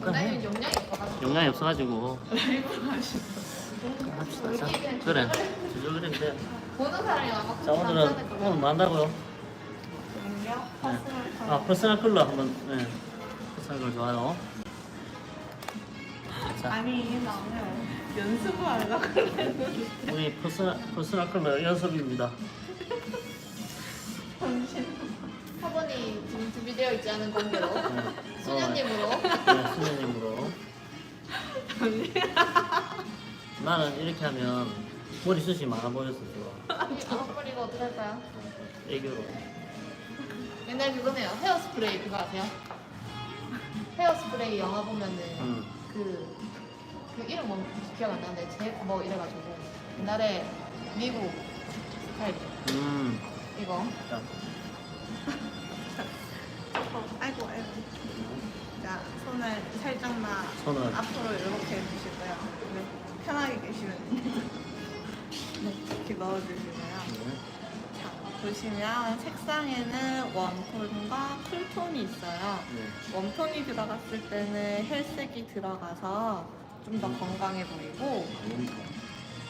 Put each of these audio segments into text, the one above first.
원장님 용량이 없어가지고. 용량이 없어가지고. 합시다. 자 그래. 그리면 돼자 보는 사람이 아마 오늘은 오늘 뭐 한다고요? 그럼요. 네. 아 퍼스널 컬러 한번 네. 퍼스널 컬러 좋아요. 자. 아니 나는 연습을 하려고 그랬는데. 우리 퍼스널 퍼스널 컬러 연습입니다. 당신 화분이 지금 준비되어 있지 않은 공개로 네. 수녀님으로 어, 네 수녀님으로 나는 이렇게 하면 머리숱이 많아 보였어 좋아 아홉 버리고 어떻게 할까요? 애교로 옛날 그거네요 헤어 스프레이 그거 아세요? 헤어 스프레이 영화 보면은 음. 그, 그 이름 뭐 기억 안 나는데 제뭐 이래가지고 옛날에 미국 스타일 음. 이거 자, 아이고 자 손을 살짝만 손을. 앞으로 이렇게 해주시고요? 네, 편하게 계시면. 됩니다 네 이렇게 넣어주시고요. 네. 자 보시면 색상에는 웜톤과 쿨톤이 있어요. 네. 웜톤이 들어갔을 때는 혈색이 들어가서 좀 더 건강해 보이고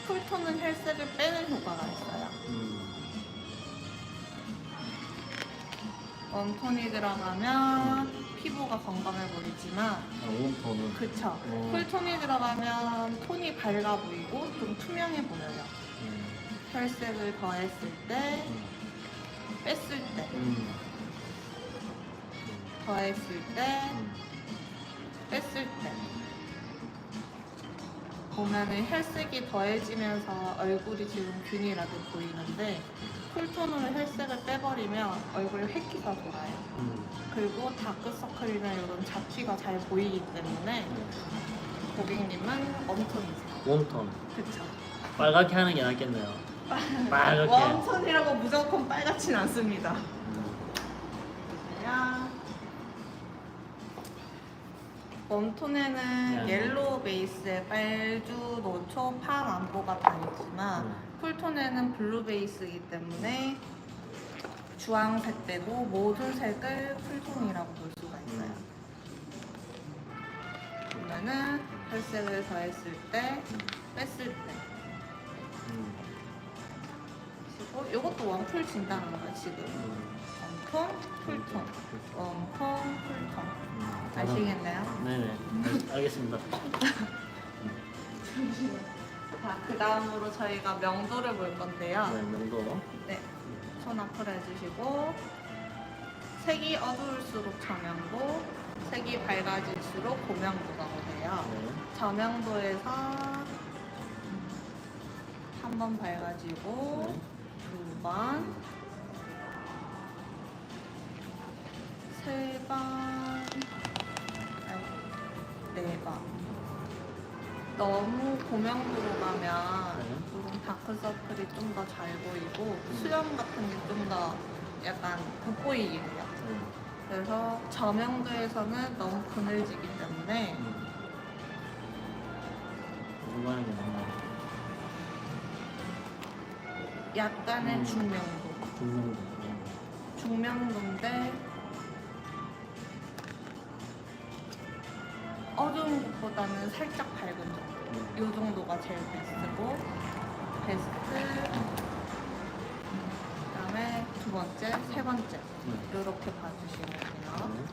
쿨톤은 혈색을 빼는 효과가 있어요. 음. 웜톤이 들어가면 피부가 건강해 보이지만 아, 웜톤은 그쵸 어. 쿨톤이 들어가면 톤이 밝아 보이고 좀 투명해 보여요 음. 혈색을 더했을 때 음. 뺐을 때 음. 더했을 때 음. 뺐을 때 보면은 혈색이 더해지면서 얼굴이 지금 균일하게 보이는데 쿨톤으로 혈색을 빼버리면 얼굴에 획기가 돌아요. 음. 그리고 다크서클이나 이런 잡티가 잘 보이기 때문에 고객님은 웜톤이세요. 웜톤. 그쵸. 빨갛게 하는 게 낫겠네요. 빨갛게. 웜톤이라고 무조건 빨갛진 않습니다. 음. 보세요. 웜톤에는 네. 옐로우 베이스에 빨주, 노초, 팜, 안보가 다 있지만 음. 쿨톤에는 블루 베이스이기 때문에 주황색 빼고 모든 색을 쿨톤이라고 볼 수가 있어요. 보면은 혈색을 더했을 때, 뺐을 때. 음. 그리고 이것도 웜풀 진다는 거예요, 지금. 쿨톤. 웜톤, 쿨톤. 음. 아시겠나요? 네네 알- 알겠습니다 자, 그 다음으로 저희가 명도를 볼 건데요. 네 명도 네. 손 앞으로 해주시고, 색이 어두울수록 저명도, 색이 밝아질수록 고명도가 오세요. 네. 저명도에서 한 번 밝아지고, 네. 두 번, 세 번, 아이고, 네 번. 너무 고명도로 가면 네. 조금 다크서클이 좀 더 잘 보이고 수염 같은 게 좀 더 약간 돋보이게 돼요. 네. 그래서 저명도에서는 너무 그늘지기 때문에 음. 하는 게 낫나요? 약간의 음. 중명도. 중명도 중명도인데 것보다는 살짝 밝은 정도. 음. 이 정도가 제일 베스트고 베스트 그다음에 두 번째, 세 번째 네. 이렇게 봐주시면 돼요. 네.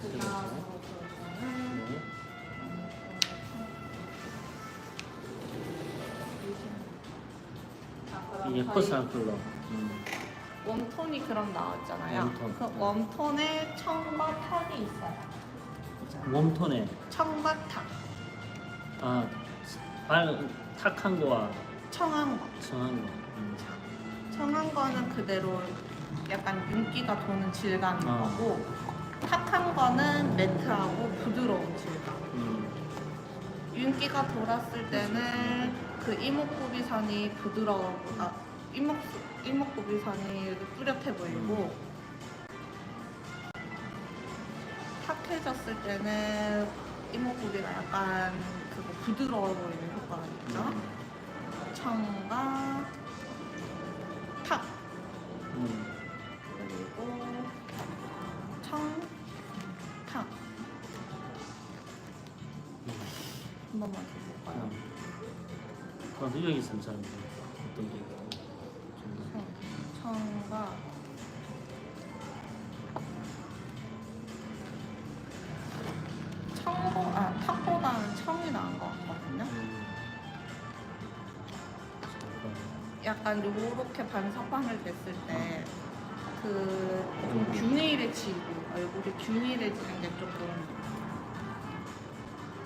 그 다음으로 네. 자, 그럼 이게 컬러 음. 웜톤이 그럼 나왔잖아요. 웜톤. 그 웜톤에 청과 탁이 있어요. 웜톤에 탁, 아, 발 탁한 거와 청한 거. 청한 거. 음. 청한 거는 그대로 약간 윤기가 도는 질감인 아. 거고 탁한 거는 매트하고 부드러운 질감. 음. 윤기가 돌았을 때는 그 이목구비선이 부드러워, 아, 이목 이목구비선이 뚜렷해 보이고 음. 탁해졌을 때는 이목구비가 약간 그거 부드러워 보이는 효과가 있죠. 음. 청과 탁. 음. 그리고 청, 탁 한 번만 더 볼까요? 그럼 희경이 선생님 어떤 게 더. 청가 청보 아 탑보다는 청이 나은 것 같거든요. 음. 약간 요렇게 반사판을 냈을 때 그 좀 균일해지고 얼굴이 균일해지는 게 조금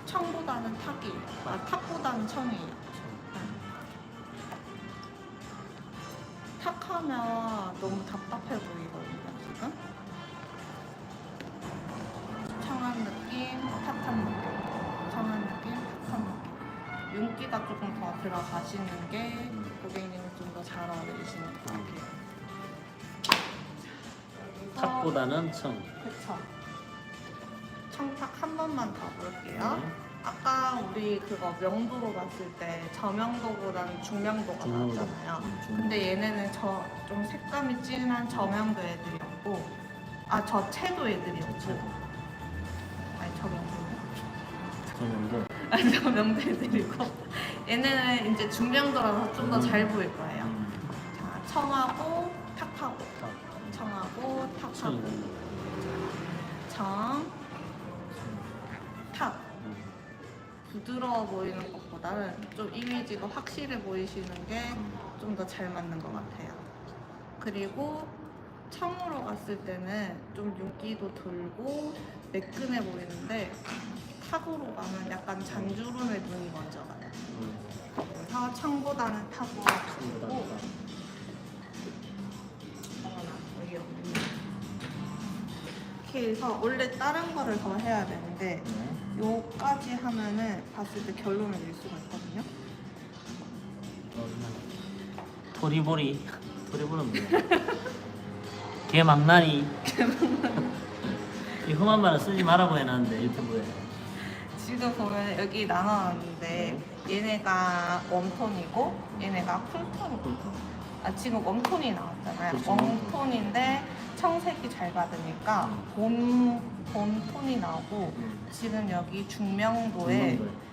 청보다는 탑이 아 탑보다는 청이에요. 하면 너무 답답해 보이거든요 지금. 청한 느낌, 탁한 느낌, 청한 느낌, 탁한 느낌. 윤기가 조금 더 들어가시는 게 고객님은 좀 더 잘 어울리시는 것 같아요. 탑보다는 청. 그쵸. 청탁 한 번만 더 볼게요. 네. 아까 우리 그거 명도로 봤을 때 저명도보다는 중명도가 중명도. 나왔잖아요. 음, 중- 근데 얘네는 저 좀 색감이 진한 저명도 애들이었고, 아 저 채도 애들이었고, 채도. 아니 저명도요? 정도. 아니 저명도 애들이고, 얘네는 이제 중명도라서 좀 더 잘 보일 거예요. 음. 자 청하고 탁하고, 탑. 청하고 탁하고, 청 부드러워 보이는 것보다는 좀 이미지가 확실해 보이시는 게 음. 좀더 잘 맞는 것 같아요. 그리고 청으로 갔을 때는 좀 윤기도 돌고 매끈해 보이는데 탁으로 가면 약간 잔주름의 눈이 먼저 가요. 음. 그래서 청보다는 청보다는 가고. 이렇게 해서 원래 다른 거를 더 해야 되는데 네. 요까지 하면은 봤을 때 결론을 낼 수가 있거든요. 어, 그냥 토리보리. 토리보리는 뭐야? 개망나니. 이 험한 말은 쓰지 말라고 해놨는데 유튜브에. 지금 보면 여기 나눠놨는데 얘네가 웜톤이고 얘네가 쿨톤이고 아 지금 웜톤이 나왔잖아요. 그렇죠, 웜톤인데 청색이 잘 받으니까 봄, 봄 톤이 나오고 음. 지금 여기 중명도에 중명도에.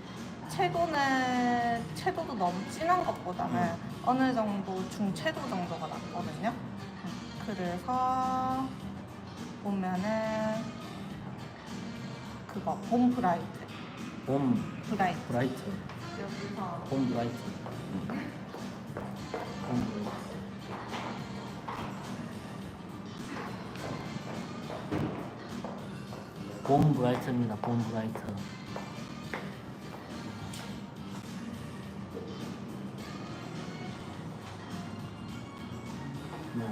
채도는 채도도 너무 진한 것보다는 음. 어느 정도 중채도 정도가 낫거든요. 음, 그래서 보면은 그거 봄 브라이트 봄 브라이트 브라이트. 여기서 봄 브라이트. 봄 봄 브라이트입니다. 봄 브라이트. 네.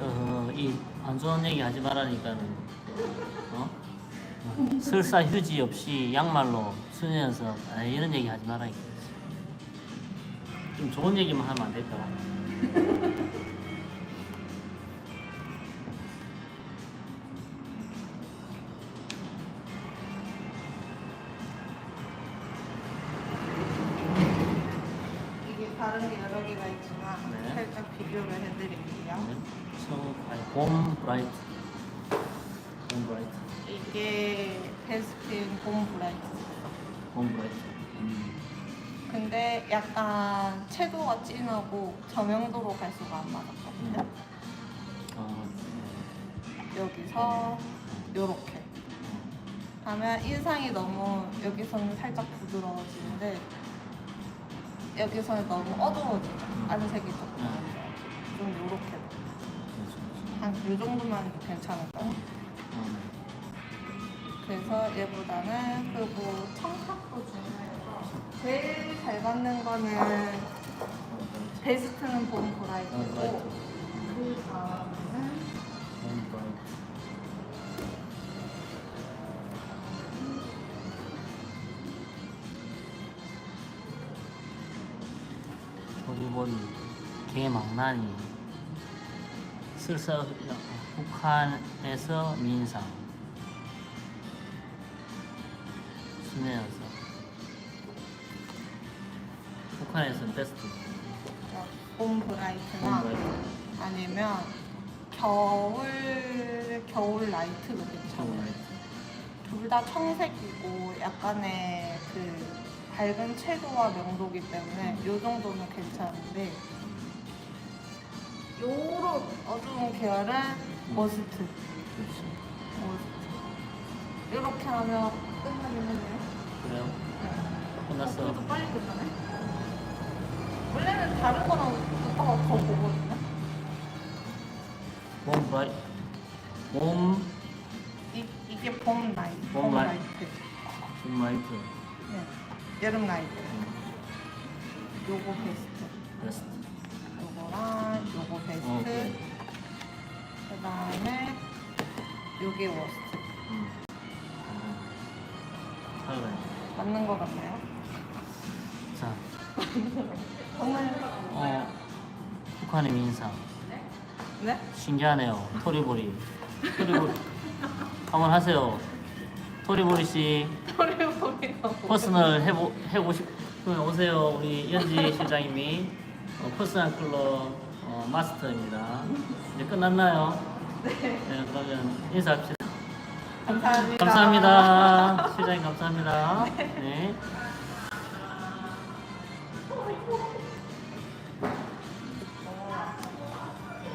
어, 이안 좋은 얘기 하지 말라니까는 어? 어, 설사 휴지 없이 양말로 수녀 연습 아, 이런 얘기 하지 말라 이거지. 좀 좋은 얘기만 하면 안 될까? 이 다른 게 여러 개가 있지만 네. 살짝 비교를 해드릴게요. 청, 아니, 봄 브라이트. 봄 브라이트. 이게 베스킨 봄 브라이트. 봄 브라이트. 음. 근데 약간 채도가 진하고 저명도로 갈수가 안 맞았거든요. 음. 어, 여기서 요렇게 하면 인상이 너무 여기서는 살짝 부드러워지는데 여기서는 너무 어두워지죠. 안색이 조금 음. 좀 요렇게. 한요 정도만 괜찮을까요? 음. 그래서 얘보다는 그리고 청탁도 중요해서 제일 잘 받는 거는. 베스트는 봄봄 브라이트고 브라이트. 그 다음에는 보리보리 개망나니 슬사 북한에서 민상 순회여서 북한에서 베스트 봄봄 브라이트나 브라이트 아니면 겨울 겨울 라이트도 괜찮아요. 봄 브라이트 둘 다 청색이고 약간의 그 밝은 채도와 명도기 때문에 이 정도는 괜찮은데 요런 어두운 계열은 머스트 그렇지. 머스트 이렇게 하면 끝나긴 하네요 그래요? 어, 끝났어. 그래도 빨리 끝나네 원래는 다른 거랑 오빠가 더 보거든요 몸 브라이 몸 이, 이게 봄 라이트 봄봄 라이- 라이트 좀 라이트. 네. 여름 라이트 요거 베스트 베스트. 요거랑 요거 베스트 어, 오케이. 그 다음에 요게 워스트 음. 잘해. 맞는 거 같나요? 자, 정말 어, 북한의 민상. 네? 신기하네요. 토리보리. 토리보리. 한번 하세요. 토리보리 씨. 퍼스널 해보, 해보시면 오세요. 우리 연지 실장님이 어, 퍼스널 클럽 어, 마스터입니다. 이제 끝났나요? 네. 그러면 인사합시다. 감사합니다 감사합니다. 실장님 감사합니다. 네.